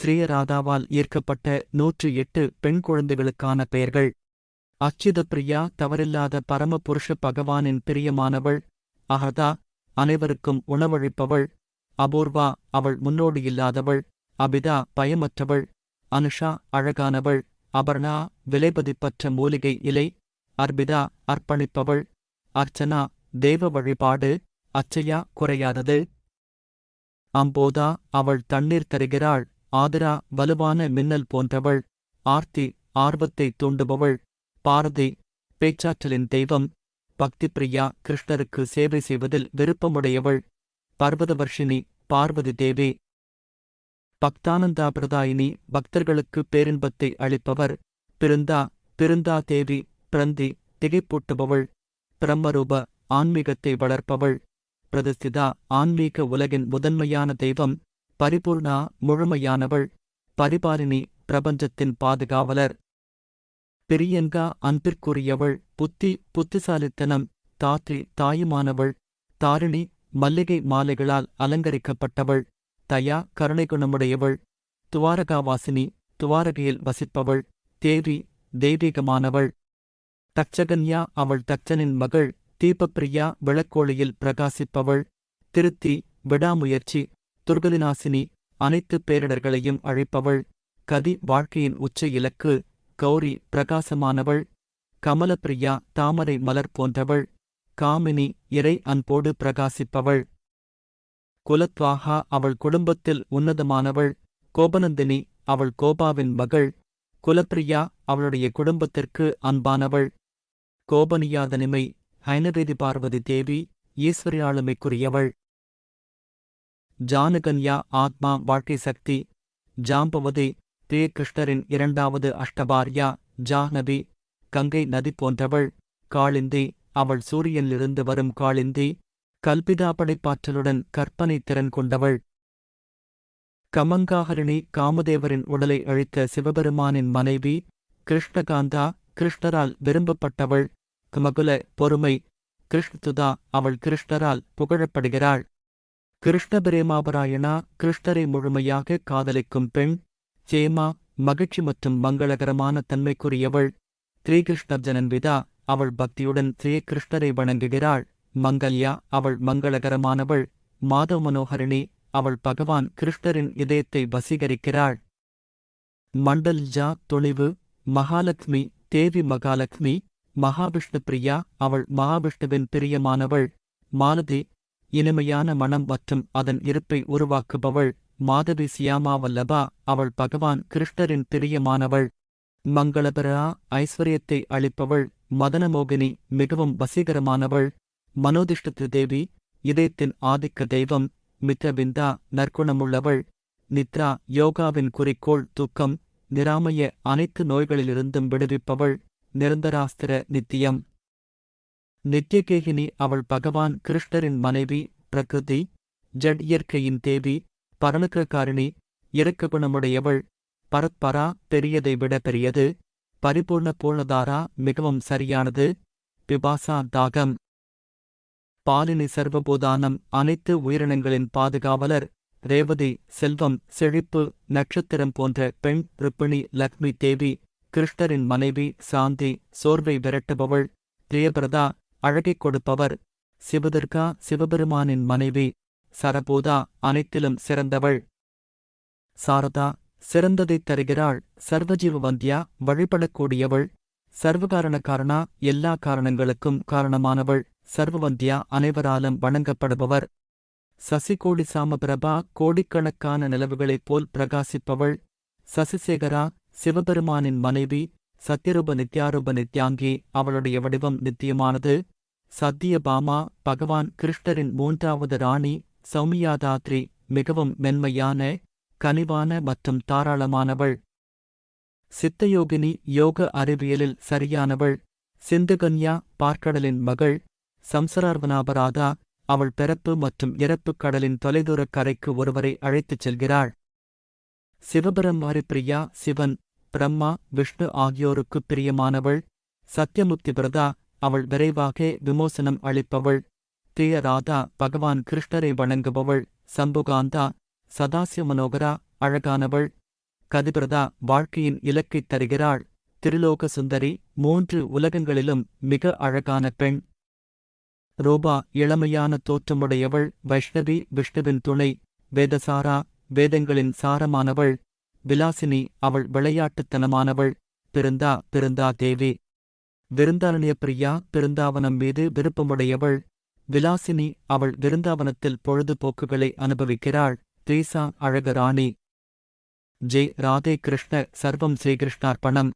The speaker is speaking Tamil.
ஸ்ரீயராதாவால் ஈர்க்கப்பட்ட நூற்று எட்டு பெண் குழந்தைகளுக்கான பெயர்கள். அச்சித பிரியா தவறில்லாத பரமபுருஷ பகவானின் பிரியமானவள். அகதா அனைவருக்கும் உணவழிப்பவள் அபூர்வா அவள் முன்னோடியில்லாதவள் அபிதா பயமற்றவள். அனுஷா அழகானவள். அபர்ணா விலைபதிப்பற்ற மூலிகை இலை. அர்பிதா அர்ப்பணிப்பவள். அர்ச்சனா தேவ வழிபாடு. அச்சையா குறையாதது. அம்போதா அவள் தண்ணீர் தருகிறாள். ஆதிரா வலுவான மின்னல் போன்றவள். ஆர்த்தி ஆர்வத்தை தூண்டுபவள். பாரதி பேச்சாற்றலின் தெய்வம். பக்தி பிரியா கிருஷ்ணருக்கு சேவை செய்வதில் விருப்பமுடையவள். பர்வதவர்ஷினி பார்வதி தேவி. பக்தானந்தா பிரதாயினி பக்தர்களுக்கு பேரின்பத்தை அளிப்பவர். பிருந்தா பிருந்தா தேவி பிரந்தி திகைப்பூட்டுபவள். பிரம்மரூப ஆன்மீகத்தை வளர்ப்பவள். பிரதிஸ்திதா ஆன்மீக உலகின் முதன்மையான தெய்வம். பரிபூர்ணா முழுமையானவள். பரிபாலினி பிரபஞ்சத்தின் பாதுகாவலர். பிரியங்கா அன்பிற்குரியவள். புத்தி புத்திசாலித்தனம் தாத்ரி தாயுமானவள். தாரிணி மல்லிகை மாலைகளால் அலங்கரிக்கப்பட்டவள். தயா கருணை குணமுடையவள் துவாரகாவாசினி துவாரகையில் வசிப்பவள். தேவி தெய்வீகமானவள். தக்ஷகன்யா அவள் தச்சனின் மகள். தீபப்பிரியா விளக்கோளியில் பிரகாசிப்பவள். திருத்தி விடாமுயற்சி துர்கலினாசினி அனைத்து பேரிடர்களையும் அழைப்பவள். கதி வாழ்க்கையின் உச்ச இலக்கு கௌரி பிரகாசமானவள். கமலப்பிரியா தாமரை மலர் போன்றவள். காமினி இறை அன்போடு பிரகாசிப்பவள். குலத்வாகா அவள் குடும்பத்தில் உன்னதமானவள். கோபநந்தினி அவள் கோபாவின் மகள். குலப்பிரியா அவளுடைய குடும்பத்திற்கு அன்பானவள். கோபனியாதனிமை ஹைனவேதி பார்வதி தேவி ஈஸ்வரியாளுமைக்குரியவள். ஜானகன்யா ஆத்மா வாழ்க்கை சக்தி. ஜாம்பவதி தே கிருஷ்ணரின் இரண்டாவது அஷ்டபார்யா ஜாஹ்னவி கங்கை நதி போன்றவள் காளிந்தி. அவள் சூரியனிலிருந்து வரும் காளிந்தி. கல்பிதா படைப்பாற்றலுடன் கற்பனை திறன் கொண்டவள். கமங்காஹரிணி காமதேவரின் உடலை அழித்த சிவபெருமானின் மனைவி. கிருஷ்ணகாந்தா கிருஷ்ணரால் விரும்பப்பட்டவள். கமகுல பொறுமை. கிருஷ்ணதுதா அவள் கிருஷ்ணரால் புகழப்படுகிறாள். கிருஷ்ணபிரேமாபராயணா கிருஷ்ணரை முழுமையாக காதலிக்கும் பெண் சேமா மகிழ்ச்சி மற்றும் மங்களகரமான தன்மைக்குரியவள். ஸ்ரீகிருஷ்ண ஜனன்விதா அவள் பக்தியுடன் ஸ்ரீகிருஷ்ணரை வணங்குகிறாள். மங்கல்யா அவள் மங்களகரமானவள். மாதவ மனோகரிணி அவள் பகவான் கிருஷ்ணரின் இதயத்தை வசீகரிக்கிறாள். மண்டல்ஜா தொழிவு மகாலட்சுமி தேவி மகாலட்சுமி மகாவிஷ்ணு பிரியா அவள் மகாவிஷ்ணுவின் பிரியமானவள். மாலதி இனிமையான மனம் மற்றும் அதன் இருப்பை உருவாக்குபவள் மாதவி சியாமாவல்லபா அவள் பகவான் கிருஷ்ணரின் பிரியமானவள். மங்களபரா ஐஸ்வர்யத்தை அளிப்பவள். மதனமோகினி மிகவும் வசீகரமானவள். மனோதிஷ்டத்து தேவி இதயத்தின் ஆதிக்க தெய்வம். மித்ரபிந்தா நற்குணமுள்ளவள். நித்ரா யோகாவின் குறிக்கோள் தூக்கம். நிராமய அனைத்து நோய்களிலிருந்தும் விடுவிப்பவள். நிரந்தராஸ்திர நித்தியம். நித்யகேகினி அவள் பகவான் கிருஷ்ணரின் மனைவி பிரகிருதி ஜட் இயற்கையின் தேவி பரணுக்கிரகாரிணி இறக்க குணமுடையவள் பரத்பரா பெரியதை விட பெரியது பரிபூர்ண பூர்ணதாரா மிகவும் சரியானது. பிபாசா தாகம். பாலினி சர்வபூதானம் அனைத்து உயிரினங்களின் பாதுகாவலர் ரேவதி செல்வம் செழிப்பு நட்சத்திரம் போன்ற பெண் ருப்பிணி லக்ஷ்மி தேவி கிருஷ்ணரின் மனைவி சாந்தி சோர்வை விரட்டுபவள் பிரியபிரதா அழகைக் கொடுப்பவர். சிவதுர்கா சிவபெருமானின் மனைவி. சரபோதா அனைத்திலும் சிறந்தவள். சாரதா சிறந்ததைத் தருகிறாள். சர்வஜீவ வந்தியா வழிபடக்கூடியவள். சர்வகாரண காரணா எல்லா காரணங்களுக்கும் காரணமானவள். சர்வவந்தியா அனைவராலும் வணங்கப்படுபவர். சசிகோடி சாமபிரபா கோடிக்கணக்கான நிலவுகளைப் போல் பிரகாசிப்பவள். சசிசேகரா சிவபெருமானின் மனைவி. சத்யரூப நித்யாரூப நித்யாங்கி அவளுடைய வடிவம் நித்தியமானது. சத்தியபாமா பகவான் கிருஷ்ணரின் மூன்றாவது ராணி சௌமியாதாத்ரி மிகவும் மென்மையான கனிவான மற்றும் தாராளமானவள். சித்தயோகினி யோக அறிவியலில் சரியானவள். சிந்துகன்யா பார்க்கடலின் மகள். சம்சரார்வனாபராதா அவள் பிறப்பு மற்றும் இறப்புக் கடலின் தொலைதூரக் கரைக்கு ஒருவரை அழைத்துச் செல்கிறாள். சிவபரமாரி பிரியா சிவன். பிரம்மா விஷ்ணு ஆகியோருக்குப் பிரியமானவள். சத்யமுக்தி பிரதா அவள் விரைவாக விமோசனம் அளிப்பவள். தீயராதா பகவான் கிருஷ்ணரை வணங்குபவள். சம்புகாந்தா சதாசிவ மனோகரா அழகானவள். கதிபிரதா வாழ்க்கையின் இலக்கைத் தருகிறாள். திருலோக சுந்தரி மூன்று உலகங்களிலும் மிக அழகான பெண். ரூபா இளமையான தோற்றமுடையவள். வைஷ்ணவி விஷ்ணுவின் துணை. வேதசாரா வேதங்களின் சாரமானவள். விலாசினி அவள் விளையாட்டுத்தனமானவள். பிருந்தா பிருந்தா தேவி. விருந்தாளனிய பிரியா பிருந்தாவனம் மீது விருப்பமுடையவள். விலாசினி அவள் விருந்தாவனத்தில் பொழுதுபோக்குகளை அனுபவிக்கிறாள். த்ரீசா அழகராணி. ஜே ராதே கிருஷ்ண சர்வம் ஸ்ரீகிருஷ்ணார்ப்பணம்.